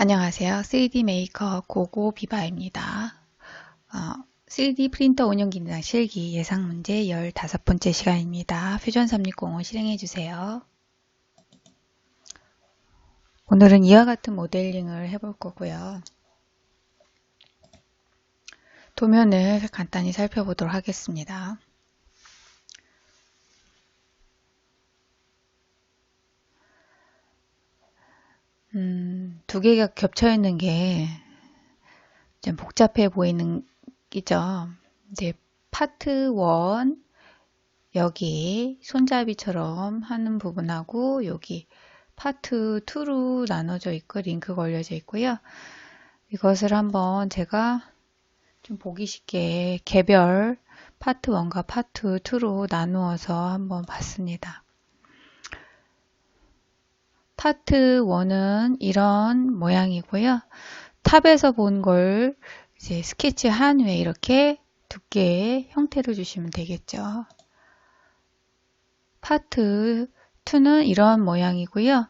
안녕하세요. 3D 메이커 고고 비바입니다. 어, 3D 프린터 운영 기능 실기 예상 문제 15번째 시간입니다. 퓨전 360을 실행해 주세요. 오늘은 이와 같은 모델링을 해볼 거고요. 도면을 간단히 살펴보도록 하겠습니다. 음, 두 개가 겹쳐 있는 게 좀 복잡해 보이는 기죠. 이제 파트 1 여기 손잡이처럼 하는 부분하고 여기 파트 2로 나눠져 있고 링크 걸려져 있고요. 이것을 한번 제가 좀 보기 쉽게 개별 파트 1과 파트 2로 나누어서 한번 봤습니다. 파트 1은 이런 모양이고요. 탑에서 본 걸 이제 스케치 한 후에 이렇게 두께의 형태를 주시면 되겠죠. 파트 2는 이런 모양이고요.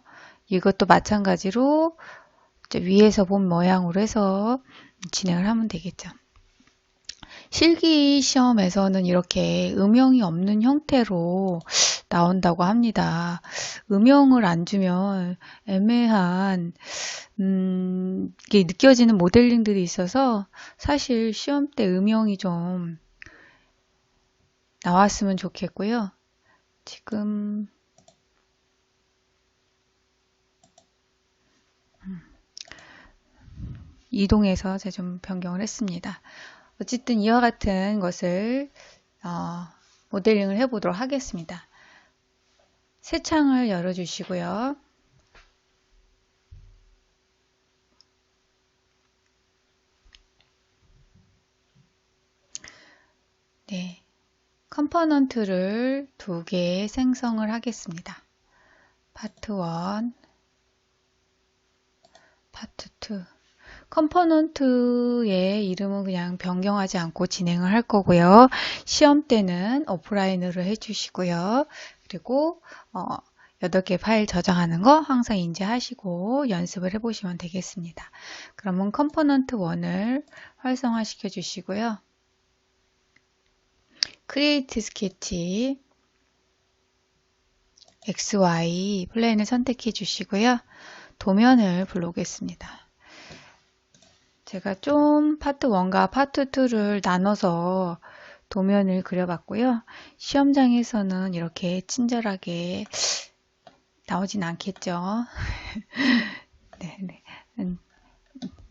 이것도 마찬가지로 위에서 본 모양으로 해서 진행을 하면 되겠죠. 실기 시험에서는 이렇게 음영이 없는 형태로 나온다고 합니다. 음영을 안 주면 애매한 음, 게 느껴지는 모델링들이 있어서 사실 시험 때 음영이 좀 나왔으면 좋겠고요. 지금 음, 이동해서 제가 좀 변경을 했습니다. 어쨌든 이와 같은 것을 어, 모델링을 해보도록 하겠습니다. 새 창을 열어주시고요. 네, 컴포넌트를 두 개 생성을 하겠습니다. 파트 1, 파트 2 컴포넌트의 이름은 그냥 변경하지 않고 진행을 할 거고요. 시험 때는 오프라인으로 해주시고요. 그리고 어, 8개 파일 저장하는 거 항상 인지하시고 연습을 해보시면 되겠습니다. 그러면 컴포넌트 1을 활성화 시켜 주시고요. 크리에이트 스케치 XY 플레인을 선택해 주시고요. 도면을 불러오겠습니다. 제가 좀 파트 1과 파트 2를 나눠서 도면을 그려봤고요. 시험장에서는 이렇게 친절하게 나오진 않겠죠. 네, 네. 음,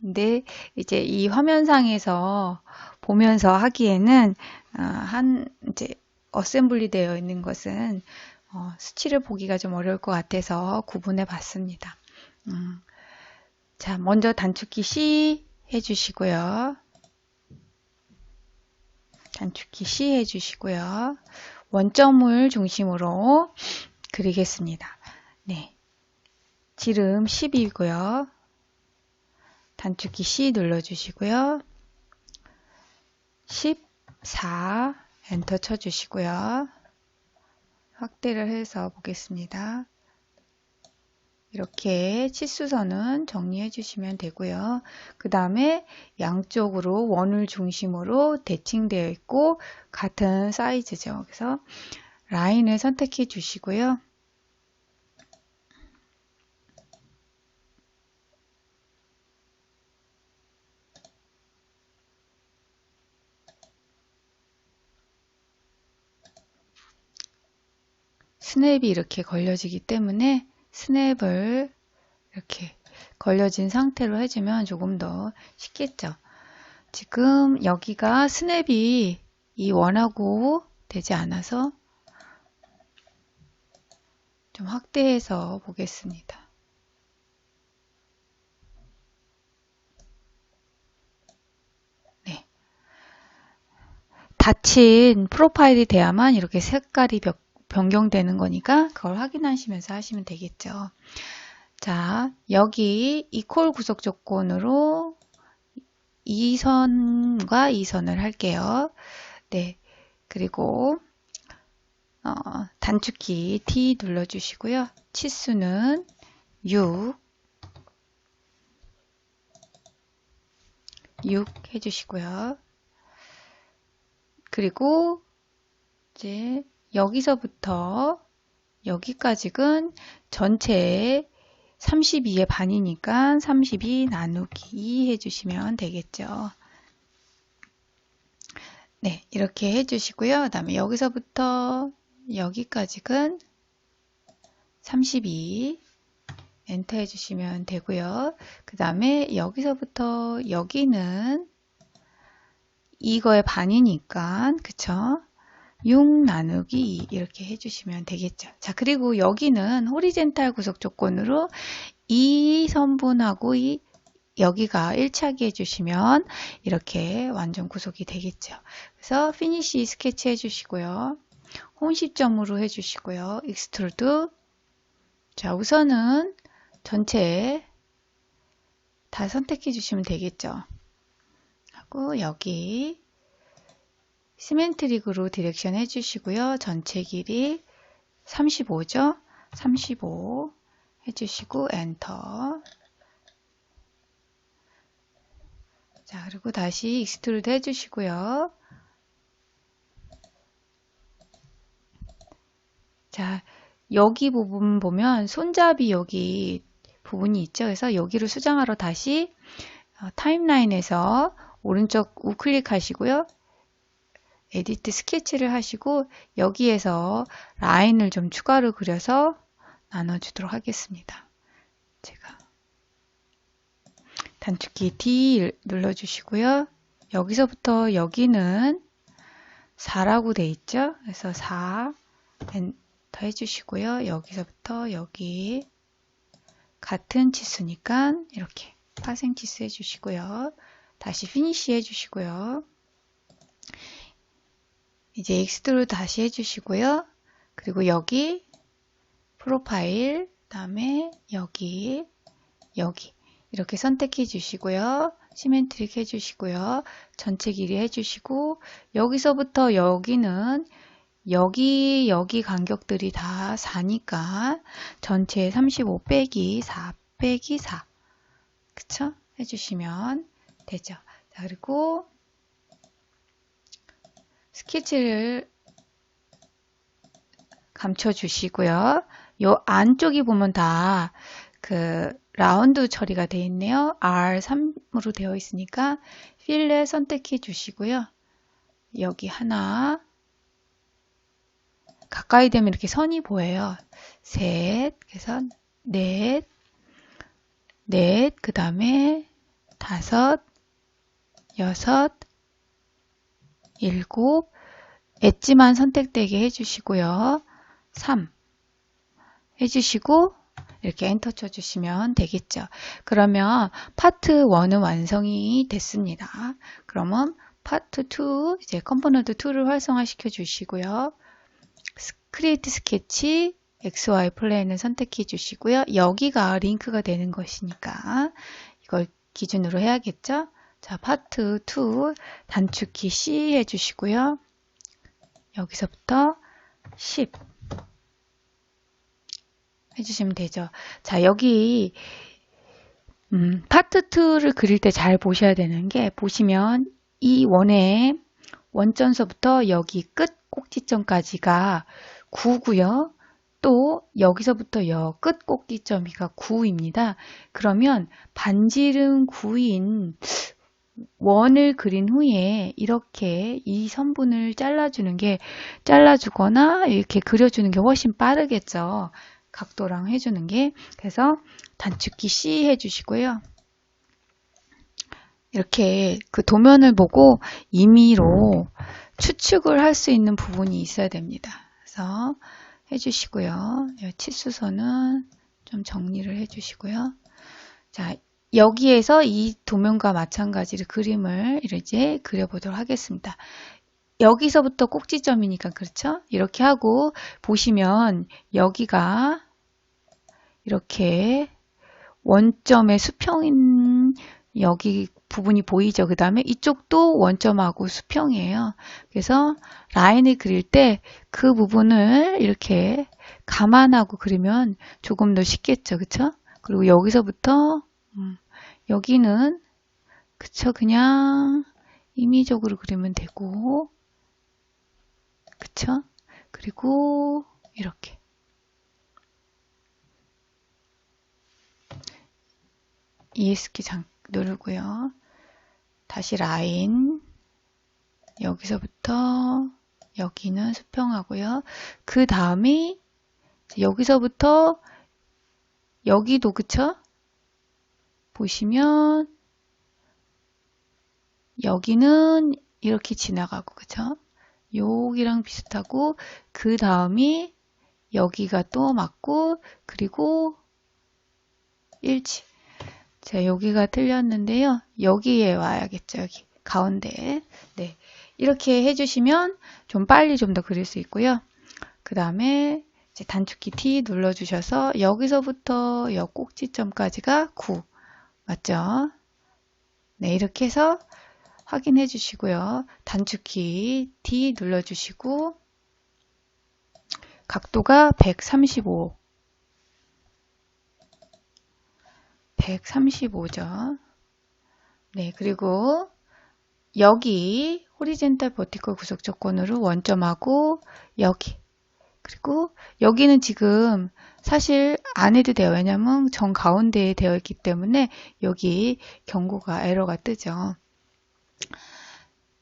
근데 이제 이 화면상에서 보면서 하기에는 어, 한 이제 어셈블리 되어 있는 것은 어, 수치를 보기가 좀 어려울 것 같아서 구분해 봤습니다. 음, 자, 먼저 단축키 C 해주시고요. 단축키 C 해주시고요. 원점을 중심으로 그리겠습니다. 네. 지름 10이고요. 단축키 C 눌러주시고요. 14 엔터 쳐주시고요. 확대를 해서 보겠습니다. 이렇게 치수선은 정리해 주시면 되고요. 그 다음에 양쪽으로 원을 중심으로 대칭되어 있고 같은 사이즈죠. 그래서 라인을 선택해 주시고요. 스냅이 이렇게 걸려지기 때문에 스냅을 이렇게 걸려진 상태로 해주면 조금 더 쉽겠죠. 지금 여기가 스냅이 이 원하고 되지 않아서 좀 확대해서 보겠습니다. 네. 닫힌 프로파일이 돼야만 이렇게 색깔이 변경되는 거니까 그걸 확인하시면서 하시면 되겠죠. 자, 여기 이퀄 구속 조건으로 이 선과 이 선을 할게요. 네. 그리고 어, 단축키 T 눌러주시고요. 치수는 6 6 해주시고요. 그리고 이제 여기서부터 여기까지는 전체 32의 반이니까 32 나누기 2 해주시면 되겠죠. 네, 이렇게 해주시고요. 그 다음에 여기서부터 여기까지는 32 엔터 해주시면 되고요. 그 다음에 여기서부터 여기는 이거의 반이니까 그쵸? 6 나누기 2 이렇게 해주시면 되겠죠. 자 그리고 여기는 호리젠탈 구속 조건으로 이 선분하고 이 여기가 1차기 해주시면 이렇게 완전 구속이 되겠죠. 그래서 피니시 스케치 해주시고요. 홈 시점으로 해주시고요. 익스트루드 자 우선은 전체 다 선택해 주시면 되겠죠. 하고 여기 시멘트릭으로 디렉션 해주시고요. 전체 길이 35죠. 35 해주시고 엔터 자 그리고 다시 익스트루드 해주시고요. 자 여기 부분 보면 손잡이 여기 부분이 있죠. 그래서 여기를 수정하러 다시 어, 타임라인에서 오른쪽 우클릭 하시고요. 에디트 스케치를 하시고 여기에서 라인을 좀 추가로 그려서 나눠주도록 하겠습니다. 제가 단축키 D 눌러주시고요. 여기서부터 여기는 4라고 돼 있죠. 그래서 4 엔터 해주시고요. 여기서부터 여기 같은 치수니까 이렇게 파생 치수 해주시고요. 다시 피니시 해주시고요. 이제 익스트로 다시 해주시고요. 그리고 여기 프로파일, 그 다음에 여기, 여기 이렇게 선택해 주시고요. 시멘트릭 해주시고요. 전체 길이 해주시고 여기서부터 여기는 여기 여기 간격들이 다 4니까 전체 35 빼기 4 빼기 4 그쵸? 해주시면 되죠. 자 그리고 스케치를 감춰 주시고요. 요 안쪽이 보면 다 그 라운드 처리가 되어 있네요. R3으로 되어 있으니까 필렛 선택해 주시고요. 여기 하나 가까이 되면 이렇게 선이 보여요. 셋, 그래서 넷, 넷, 그 다음에 다섯, 여섯, 일곱, 엣지만 선택되게 해주시고요. 3 해주시고 이렇게 엔터 쳐주시면 되겠죠. 그러면 파트 1은 완성이 됐습니다. 그러면 파트 2, 이제 컴포넌트 2를 활성화시켜 주시고요. 크리에이트 스케치 XY 플레인을 선택해 주시고요. 여기가 링크가 되는 것이니까 이걸 기준으로 해야겠죠. 자, 파트 2 단축키 C 해주시고요. 여기서부터 10 해주시면 되죠. 자, 여기 음, 파트 2를 그릴 때 잘 보셔야 되는 게 보시면 이 원의 원점서부터 여기 끝 꼭지점까지가 9고요. 또 여기서부터 여 끝 꼭지점이가 9입니다. 그러면 반지름 9인 원을 그린 후에 이렇게 이 선분을 잘라주는 게 잘라주거나 이렇게 그려주는 게 훨씬 빠르겠죠. 각도랑 해주는 게 그래서 단축키 C 해주시고요. 이렇게 그 도면을 보고 임의로 추측을 할 수 있는 부분이 있어야 됩니다. 그래서 해주시고요. 치수선은 좀 정리를 해주시고요. 자, 여기에서 이 도면과 마찬가지로 그림을 이제 그려보도록 하겠습니다. 여기서부터 꼭지점이니까 그렇죠? 이렇게 하고 보시면 여기가 이렇게 원점의 수평인 여기 부분이 보이죠. 그 다음에 이쪽도 원점하고 수평이에요. 그래서 라인을 그릴 때 그 부분을 이렇게 감안하고 그리면 조금 더 쉽겠죠. 그쵸? 그리고 여기서부터 음, 여기는 그쵸? 그냥 임의적으로 그리면 되고, 그쵸? 그리고 이렇게. ES키 장 누르고요. 다시 라인 여기서부터 여기는 수평하고요. 그 다음에 여기서부터 여기도 그쵸? 보시면 여기는 이렇게 지나가고 그쵸? 여기랑 비슷하고 그 다음이 여기가 또 맞고 그리고 일치. 자 여기가 틀렸는데요. 여기에 와야겠죠 여기. 가운데. 네. 이렇게 해주시면 좀 빨리 좀 더 그릴 수 있고요. 그 다음에 단축키 T 눌러주셔서 여기서부터 여 꼭지점까지가 9 맞죠? 네 이렇게 해서 확인해 주시고요. 단축키 D 눌러 주시고 각도가 135 135죠. 네, 그리고 여기 호리젠탈 버티컬 구속 조건으로 원점하고 여기 그리고 여기는 지금 사실 안 해도 돼요. 왜냐면 정 가운데에 되어 있기 때문에 여기 경고가 에러가 뜨죠.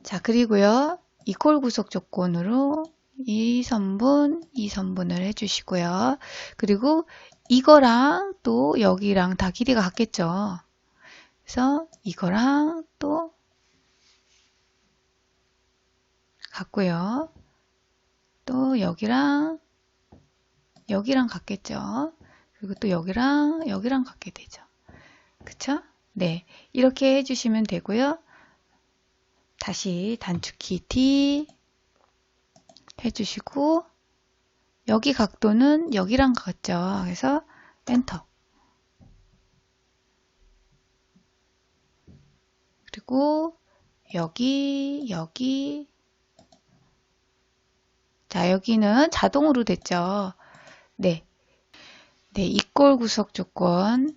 자, 그리고요. 이콜 구속 조건으로 이 선분, 이 선분을 해주시고요. 그리고 이거랑 또 여기랑 다 길이가 같겠죠. 그래서 이거랑 또 같고요. 또 여기랑 여기랑 같겠죠. 그리고 또 여기랑 여기랑 같게 되죠. 그쵸? 네. 이렇게 해주시면 되고요. 다시 단축키 T 해주시고 여기 각도는 여기랑 같죠. 그래서 엔터 그리고 여기 여기 자 여기는 자동으로 됐죠. 네, 네 이꼴 구석 조건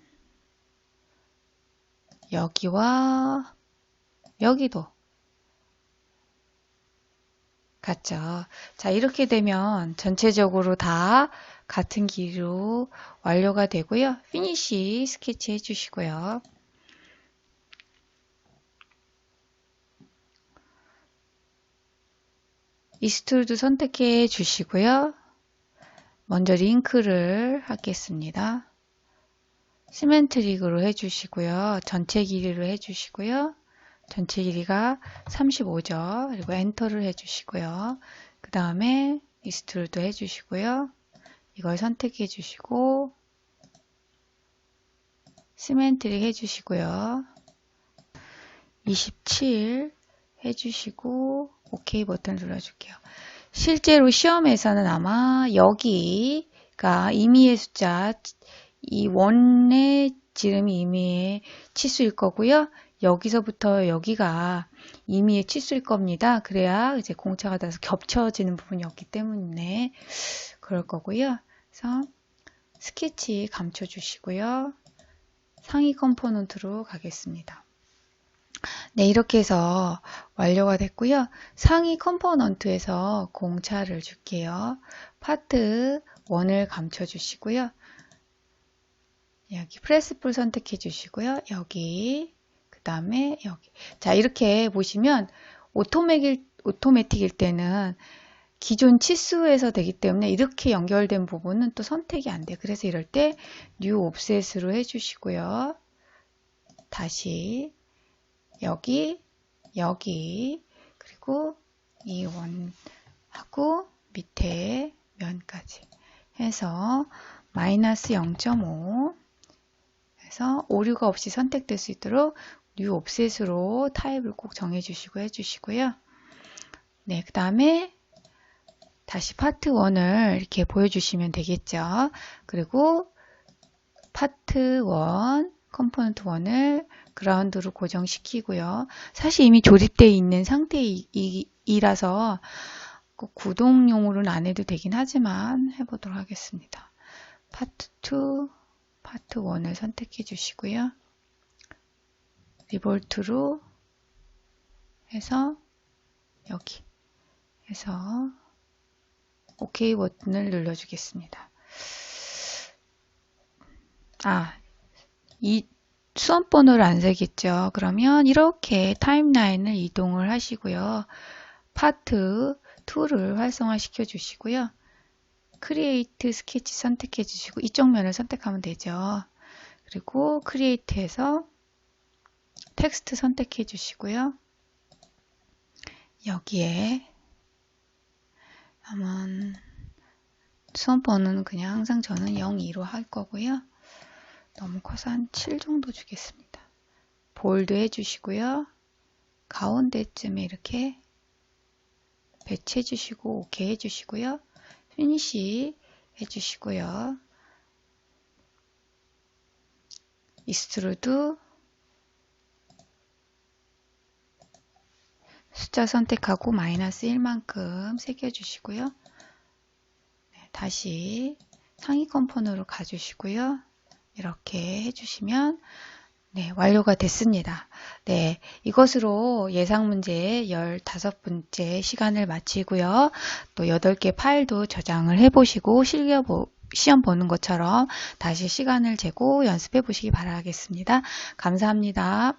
여기와 여기도 같죠. 자, 이렇게 되면 전체적으로 다 같은 길이로 완료가 되고요. 피니시 스케치 해주시고요. 이스툴도 선택해 주시고요. 먼저 링크를 하겠습니다. 시멘트릭으로 해주시고요. 전체 길이로 해주시고요. 전체 길이가 35죠. 그리고 엔터를 해주시고요. 그 다음에 이스트루도 해주시고요. 이걸 선택해 주시고 시멘트릭 해주시고요. 27 해주시고 OK 버튼 눌러줄게요. 실제로 시험에서는 아마 여기가 임의의 숫자 이 원의 지름이 임의의 치수일 거고요. 여기서부터 여기가 임의의 치수일 겁니다. 그래야 이제 공차가 닿아서 겹쳐지는 부분이 없기 때문에 그럴 거고요. 그래서 스케치 감춰 주시고요. 상위 컴포넌트로 가겠습니다. 네, 이렇게 해서 완료가 됐고요. 상위 컴포넌트에서 공차를 줄게요. 파트 1을 감춰 주시고요. 여기 프레스풀 선택해 주시고요. 여기 그 다음에 여기 자 이렇게 보시면 오토매틱, 오토매틱일 때는 기존 치수에서 되기 때문에 이렇게 연결된 부분은 또 선택이 안 돼. 그래서 이럴 때뉴 옵셋으로 해주시고요. 다시 여기 여기 그리고 이 원하고 밑에 면까지 해서 마이너스 0.5 해서 오류가 없이 선택될 수 있도록 뉴 옵셋으로 타입을 꼭 정해주시고 해주시고요. 네, 그 다음에 다시 파트 1을 이렇게 보여주시면 되겠죠. 그리고 파트 1, 컴포넌트 1을 그라운드로 고정시키고요. 사실 이미 조립되어 있는 상태이라서 꼭 구동용으로는 안 해도 되긴 하지만 해보도록 하겠습니다. 파트 2, 파트 1을 선택해 주시고요. 리볼트로 해서 여기 해서 OK 버튼을 눌러주겠습니다. 아, 이 수험번호를 안 새겠죠. 그러면 이렇게 타임라인을 이동을 하시고요. 파트 2를 활성화시켜 주시고요. 크리에이트 스케치 선택해 주시고 이쪽 면을 선택하면 되죠. 그리고 크리에이트에서 텍스트 선택해 주시고요. 여기에 남은 수험번호는 그냥 항상 저는 0, 2로 할 거고요. 너무 커서 한 7 정도 주겠습니다. 볼드 해주시고요. 가운데쯤에 이렇게 배치해 주시고 오케이 해 주시고요. 피니시 해 주시고요. 이스트루드 숫자 선택하고 마이너스 1만큼 새겨 주시고요. 네, 다시 상위 컴포너로 가주시고요. 이렇게 해주시면 네, 완료가 됐습니다. 네, 이것으로 예상 문제 15번째 시간을 마치고요. 또 8개 파일도 저장을 해보시고 실겨 시험 보는 것처럼 다시 시간을 재고 연습해 보시기 바라겠습니다. 감사합니다.